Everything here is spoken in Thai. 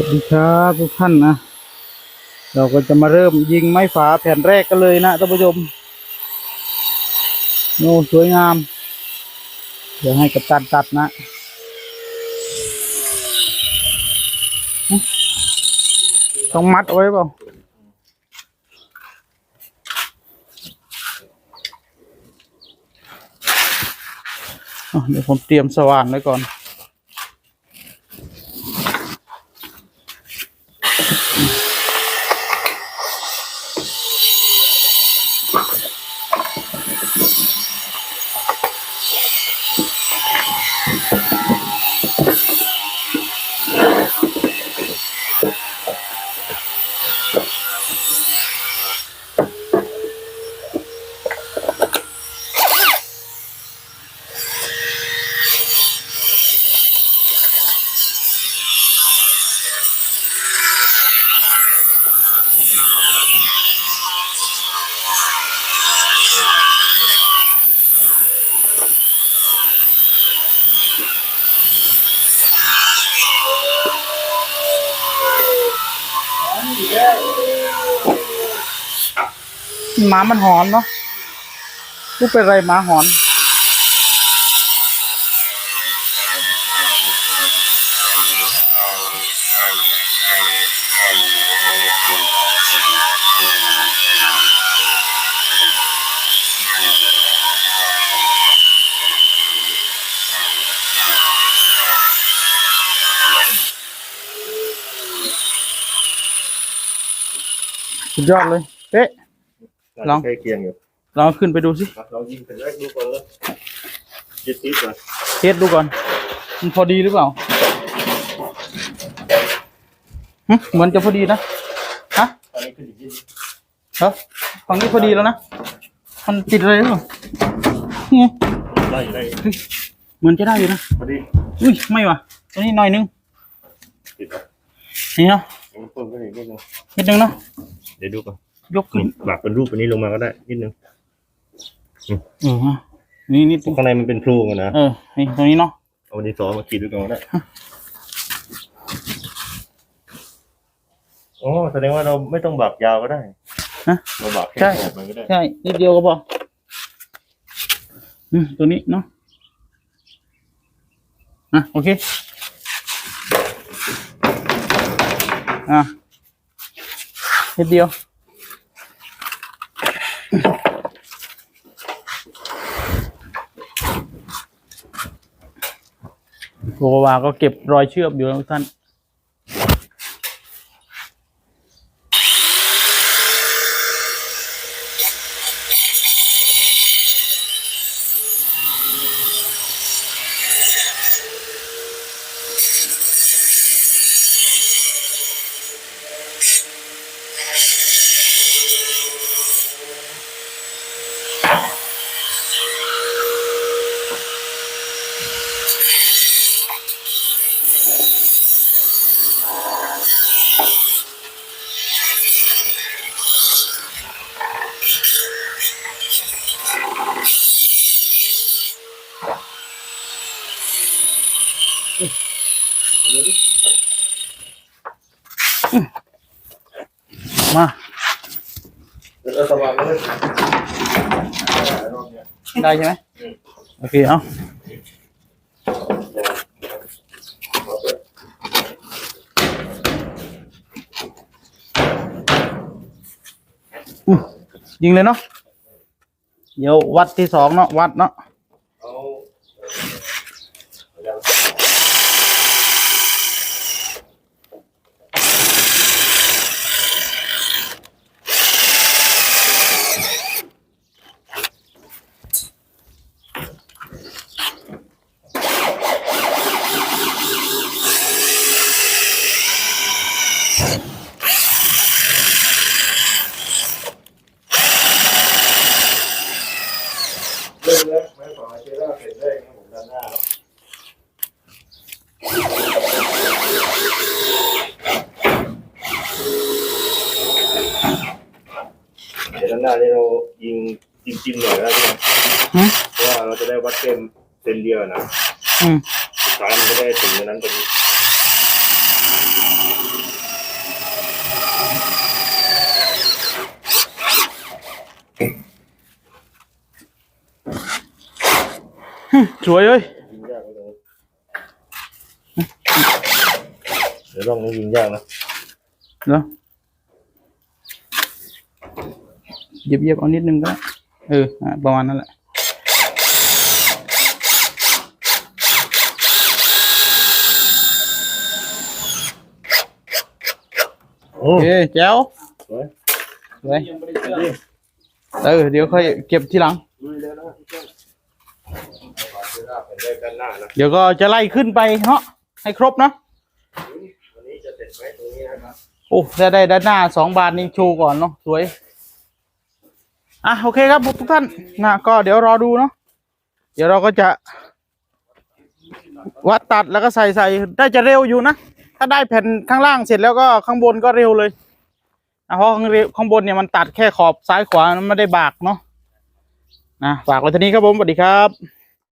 สวัสดีครับทุกท่านนะ เราก็จะมาเริ่มยิงไม้ฝาแผ่นแรกกันเลยนะท่านผู้ชมโน่สวยงาม เดี๋ยวให้กับตันตัดนะต้องมัดเอาไว้เปล่าเดี๋ยวผมเตรียมสว่านไว้ก่อน หมามันหอนเนาะลูกเป็นไรหมาหอน สุดยอดเลยเป๊ะ ลอง ใกล้เคียงอยู่ลองขึ้นไปดูสิครับเรายิงเป็นแรกดูก่อนเลยจิตติดก่อนเทสดูก่อน มันพอดีหรือเปล่าหึเหมือนจะพอดีนะฮะตอนนี้ขึ้นอีกนิดเหรอฝั่งนี้พอดีแล้วนะ มันติดอะไรหรือเปล่านี่ไงได้ได้เฮ้ยเหมือนจะได้อยู่นะ พอดีอุ้ยไม่ว่ะตัวนี้หน่อยนึงติดครับนี่เนาะมันเพิ่มขึ้นอีกนิดนึงนิดนึงเนาะเดี๋ยวดูก่อน ยกขึ้นหลักเป็นรูปอันนี้ลงมาก็ได้นิดนึงเออฮะนี่นิดนึงข้างในมันเป็นโครงอะนะเออนี่ตรงนี้เนาะเอาวันนี้สองมาขีดด้วยกันก็ได้อ๋อแสดงว่าเราไม่ต้องบักยาวก็ได้ฮะเราบักแค่ใช่ขอบมันก็ได้ใช่นิดเดียวก็พออืมตัวนี้เนาะอะโอเคอะนิดเดียว โกวาก็เก็บรอยเชื่อมอยู่นะทุกท่าน มาเราสว่างเลยได้ใช่ไหมโอเคเอาอืมยิงเลยเนาะเดี๋ยววัดที่สองเนาะวัดเนาะ เริ่มแล้วไม้ฝาเชล่าเสร็จได้ครับผมด้านหน้าแล้วเดี๋ยวด้านหน้านี่เรายิงจิ้มๆหน่อยแล้วใช่ไหมหืมเพราะว่าเราจะได้วัดเส้นเส้นเดียวนะอืม สุดท้ายมันจะได้ถึงในนั้นพอดี สวยเลยยิงยากเลยเดี๋ยวร่องนี้ยิงยากนะเนาะเหยียบเหยียบเอานิดนึงก็ได้เอออะประมาณนั้นแหละโอ้โอเคแจ๋วสวยสวยเออเดี๋ยวค่อยเก็บทีหลังลุย เลยนะพี่เจ้าเป็นได้กันหน้านะเดี๋ยวก็จะไล่ขึ้นไปเนาะให้ครบเนาะวันนี้จะเสร็จไหมตรงนี้นะครับโอ้ได้ได้ด้านหน้าสองบาทนี่โชว์ก่อนเนาะสวย อะโอเคครับทุกท่านนะก็เดี๋ยวรอดูเนาะเดี๋ยวเราก็จะ วัดตัดแล้วก็ใส่ใส่ได้จะเร็วอยู่นะ ถ้าได้แผ่นข้างล่างเสร็จแล้วก็ข้างบนก็เร็วเลยอะเพราะข้างเร็วข้างบนเนี่ยมันตัดแค่ขอบซ้ายขวามันไม่ได้บากเนาะ นะฝากไว้เท่านี้ครับผมสวัสดีครับ